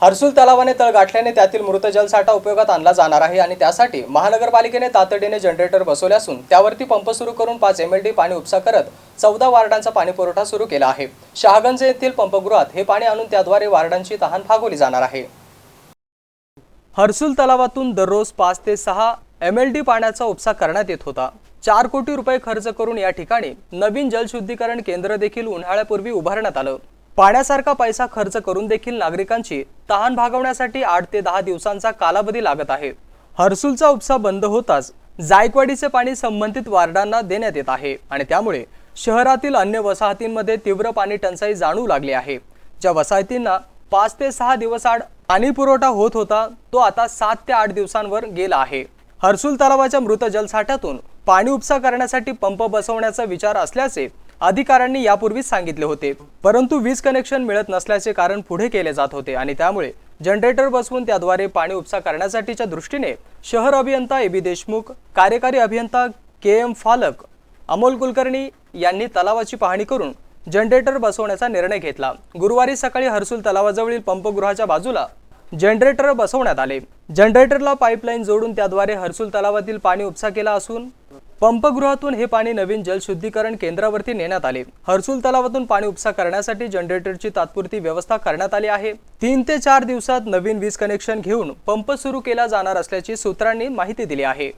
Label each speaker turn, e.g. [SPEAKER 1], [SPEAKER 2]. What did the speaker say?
[SPEAKER 1] हर्सुल तलावाने तळ गाठल्याने त्यातील मृत जलसाठा उपयोगात आणला जाणार आहे आणि त्यासाठी महानगरपालिकेने तातडीने जनरेटर बसवले असून त्यावरती पंप सुरू करून पाच एम एल डी पाणी उपसा करत चौदा वार्डांचा पाणी पुरवठा सुरू केला आहे. शहागंज येथील पंपगृहात हे पाणी आणून त्याद्वारे वार्डांची तहान भागवली जाणार आहे. हर्सुल तलावातून दररोज पाच ते सहा एम एल डी पाण्याचा उपसा करण्यात येत होता. चार कोटी रुपये खर्च करून या ठिकाणी नवीन जलशुद्धीकरण केंद्र देखील उन्हाळ्यापूर्वी उभारण्यात आलं. पाण्यासारखा पैसा खर्च करून देखील नागरिकांची तहान भागवण्यासाठी आठ ते दहा दिवसांचा कालावधी लागत आहे. हर्सुलचा उपसा बंद होताच जायकवाडीचे पाणी संबंधित वार्डांना देण्यात येत आहे आणि त्यामुळे शहरातील अन्य वसाहतींमध्ये तीव्र पाणी टंचाई जाणू लागली आहे. ज्या वसाहतींना पाच ते सहा दिवसाआड पाणी पुरवठा होत होता तो आता सात ते आठ दिवसांवर गेला आहे. हर्सुल तलावाच्या मृत जलसाठ्यातून पाणी उपसा करण्यासाठी पंप बसवण्याचा विचार असल्याचे अधिकाऱ्यांनी यापूर्वीच सांगितले होते. परंतु वीज कनेक्शन मिळत नसल्याचे कारण पुढे केले जात होते आणि त्यामुळे जनरेटर बसवून त्याद्वारे पाणी उपसा करण्यासाठीच्या दृष्टीने शहर अभियंता ए बी देशमुख कार्यकारी अभियंता के एम फालक अमोल कुलकर्णी यांनी तलावाची पाहणी करून जनरेटर बसवण्याचा निर्णय घेतला. गुरुवारी सकाळी हर्सुल तलावाजवळील पंपगृहाच्या बाजूला जनरेटर बसवण्यात आले. जनरेटरला पाईपलाईन जोडून त्याद्वारे हर्सुल तलावातील पाणी उपसा केला असून पंपगृहातून हे पाणी नवीन जलशुद्धीकरण केंद्रावरती नेण्यात आले. हर्सुल तलावातून पाणी उपसा करण्यासाठी जनरेटरची तात्पुरती व्यवस्था करण्यात आली आहे. तीन ते चार दिवसात नवीन वीज कनेक्शन घेऊन पंप सुरू केला जाणार असल्याची सूत्रांनी माहिती दिली आहे.